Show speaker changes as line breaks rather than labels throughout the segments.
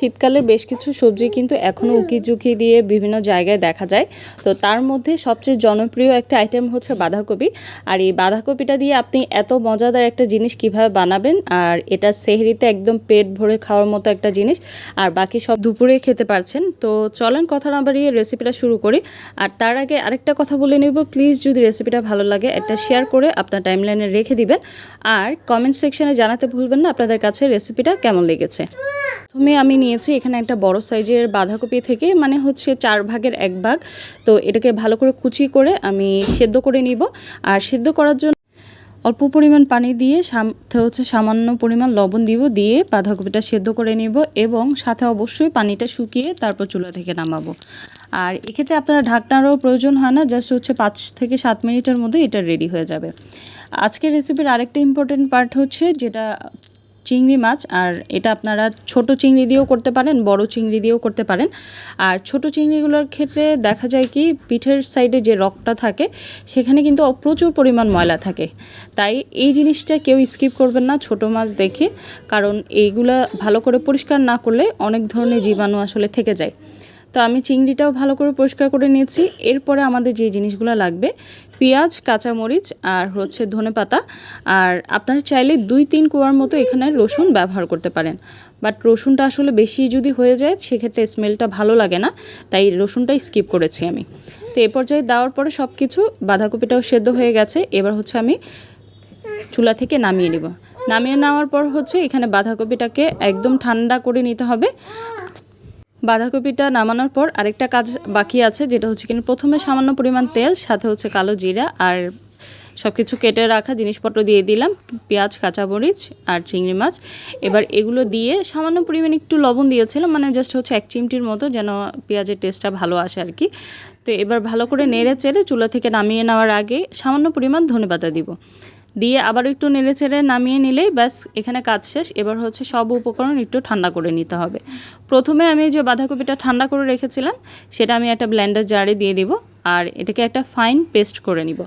শীতকালের বেশ কিছু সবজি কিন্তু এখনও উকি ঝুঁকি দিয়ে বিভিন্ন জায়গায় দেখা যায়। তো তার মধ্যে সবচেয়ে জনপ্রিয় একটা আইটেম হচ্ছে বাঁধাকপি। আর এই বাঁধাকপিটা দিয়ে আপনি এত মজাদার একটা জিনিস কীভাবে বানাবেন আর এটা সেহরিতে একদম পেট ভরে খাওয়ার মতো একটা জিনিস আর বাকি সব দুপুরে খেতে পারছেন। তো চলেন কথা না বাড়িয়ে রেসিপিটা শুরু করি। আর তার আগে আরেকটা কথা বলে নেব প্লিজ যদি রেসিপিটা ভালো লাগে একটা শেয়ার করে আপনার টাইমলাইনে রেখে দিবেন। আর কমেন্ট সেকশনে জানাতে ভুলবেন না আপনাদের কাছে রেসিপিটা কেমন লেগেছে? প্রথমে আমি নিয়েছি এখানে একটা বড় সাইজের বাঁধাকপি থেকে মানে হচ্ছে চার ভাগের এক ভাগ। তো এটাকে ভালো করে কুচি করে আমি সেদ্ধ করে নিব। আর সেদ্ধ করার জন্য অল্প পরিমাণ পানি দিয়ে সাথে হচ্ছে সামান্য পরিমাণ লবণ দিব দিয়ে বাঁধাকপিটা সেদ্ধ করে নিব এবং সাথে অবশ্যই পানিটা শুকিয়ে তারপর চুলা থেকে নামাবো। আর এক্ষেত্রে আপনারা ঢাকনারও প্রয়োজন হয় না, জাস্ট হচ্ছে পাঁচ থেকে সাত মিনিটের মধ্যে এটা রেডি হয়ে যাবে। আজকের রেসিপির আরেকটা ইম্পর্টেন্ট পার্ট হচ্ছে যেটা চিংড়ি মাছ আর এটা আপনারা ছোট চিংড়ি দিয়েও করতে পারেন, বড় চিংড়ি দিয়েও করতে পারেন। আর ছোট চিংড়িগুলোর ক্ষেত্রে দেখা যায় কি, পিঠের সাইডে যে রকটা থাকে, সেখানে কিন্তু প্রচুর পরিমাণ ময়লা থাকে। তাই এই জিনিসটা কেউ স্কিপ করবেন না ছোট মাছ দেখে, কারণ এইগুলা ভালো করে পরিষ্কার না করলে অনেক ধরনের জীবাণু আসলে থেকে যায়। তো আমি চিংড়িটাও ভালো করে পরিষ্কার করে নিয়েছি। এরপরে আমাদের যে জিনিসগুলো লাগবে, পেঁয়াজ, কাঁচামরিচ আর হচ্ছে ধনে পাতা আর আপনারা চাইলে দুই তিন কোয়ার মতো এখানে রসুন ব্যবহার করতে পারেন। বাট রসুনটা আসলে বেশি যদি হয়ে যায়, সেক্ষেত্রে স্মেলটা ভালো লাগে না। তাই রসুনটাই স্কিপ করেছি আমি। তো এ পর্যায়ে দেওয়ার পরে সব কিছু বাঁধাকপিটাও সেদ্ধ হয়ে গেছে। এবার হচ্ছে আমি চুলা থেকে নামিয়ে নিব। নামিয়ে নেওয়ার পর হচ্ছে এখানে বাঁধাকপিটাকে একদম ঠান্ডা করে নিতে হবে। বাঁধাকপিটা নামানোর পর আরেকটা কাজ বাকি আছে, যেটা হচ্ছে কিনা প্রথমে সামান্য পরিমাণ তেল, সাথে হচ্ছে কালো জিরা আর সব কিছু কেটে রাখা জিনিসপত্র দিয়ে দিলাম, পেঁয়াজ, কাঁচামরিচ আর চিংড়ি মাছ। এবার এগুলো দিয়ে সামান্য পরিমাণ একটু লবণ দিয়েছিলাম মানে জাস্ট হচ্ছে এক চিমটির মতো যেন পেঁয়াজের টেস্টটা ভালো আসে আর কি। তো এবার ভালো করে নেড়ে চেড়ে চুলা থেকে নামিয়ে নেওয়ার আগে সামান্য পরিমাণ ধনেপাতা দিব। দিয়ে আবার একটু নেড়ে চেড়ে নামিয়ে নিলেই ব্যাস, এখানে কাজ শেষ। এবার হচ্ছে সব উপকরণ একটু ঠান্ডা করে নিতে হবে। প্রথমে আমি যে বাঁধাকপিটা ঠান্ডা করে রেখেছিলাম, সেটা আমি একটা ব্ল্যান্ডার জারে দিয়ে দিব। আর এটাকে একটা ফাইন পেস্ট করে নিব।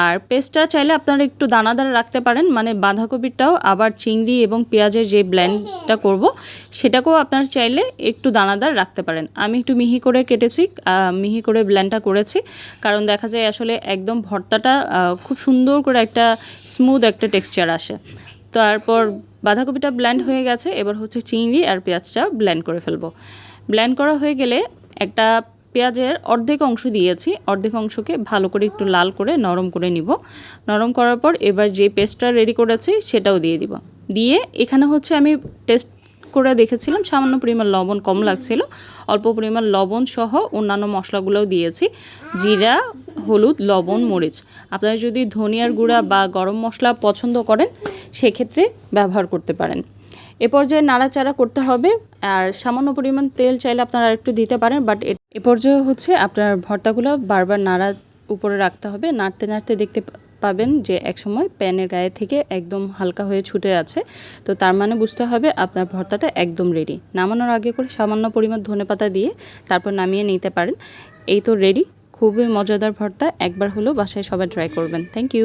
আর পেস্টটা চাইলে আপনারা একটু দানাদার রাখতে পারেন মানে বাঁধাকপিটাও, আবার চিংড়ি এবং পেঁয়াজের যে ব্ল্যান্ডটা করব, সেটাকেও আপনারা চাইলে একটু দানাদার রাখতে পারেন। আমি একটু মিহি করে কেটেছি মিহি করে ব্ল্যান্ডটা করেছি, কারণ দেখা যায় আসলে একদম ভর্তাটা খুব সুন্দর করে একটা স্মুথ একটা টেক্সচার আসে। তারপর বাঁধাকপিটা ব্ল্যান্ড হয়ে গেছে, এবার হচ্ছে চিংড়ি আর পেঁয়াজটা ব্ল্যান্ড করে ফেলব। ব্ল্যান্ড করা হয়ে গেলে একটা পেঁয়াজের অর্ধেক অংশ দিয়েছি, অর্ধেক অংশকে ভালো করে একটু লাল করে নরম করে নিব। নরম করার পর এবার যে পেস্টটা রেডি করেছি সেটাও দিয়ে দিব। দিয়ে এখানে হচ্ছে আমি টেস্ট করে দেখেছিলাম, সামান্য পরিমাণ লবণ কম লাগছিল, অল্প পরিমাণ লবণ সহ অন্যান্য মশলাগুলোও দিয়েছি। জিরা, হলুদ, লবণ, মরিচ। আপনারা যদি ধনিয়ার গুঁড়া বা গরম মশলা পছন্দ করেন, সেক্ষেত্রে ব্যবহার করতে পারেন। এ পর্যায়ে নাড়াচাড়া করতে হবে আর সামান্য পরিমাণ তেল চাইলে আপনারা একটু দিতে পারেন বাট এ পর্যায়ে হচ্ছে আপনার ভর্তাগুলো বারবার নাড়া উপরে রাখতে হবে। নাড়তে নাড়তে দেখতে পাবেন যে একসময় প্যানের গায়ে থেকে একদম হালকা হয়ে ছুটে আছে। তো তার মানে বুঝতে হবে আপনার ভর্তাটা একদম রেডি নামানোর আগে করে সামান্য পরিমাণ ধনে পাতা দিয়ে তারপর নামিয়ে নিতে পারেন। এই তো রেডি খুবই মজাদার ভর্তা। একবার হলেও বাসায় সবাই ট্রাই করবেন। Thank you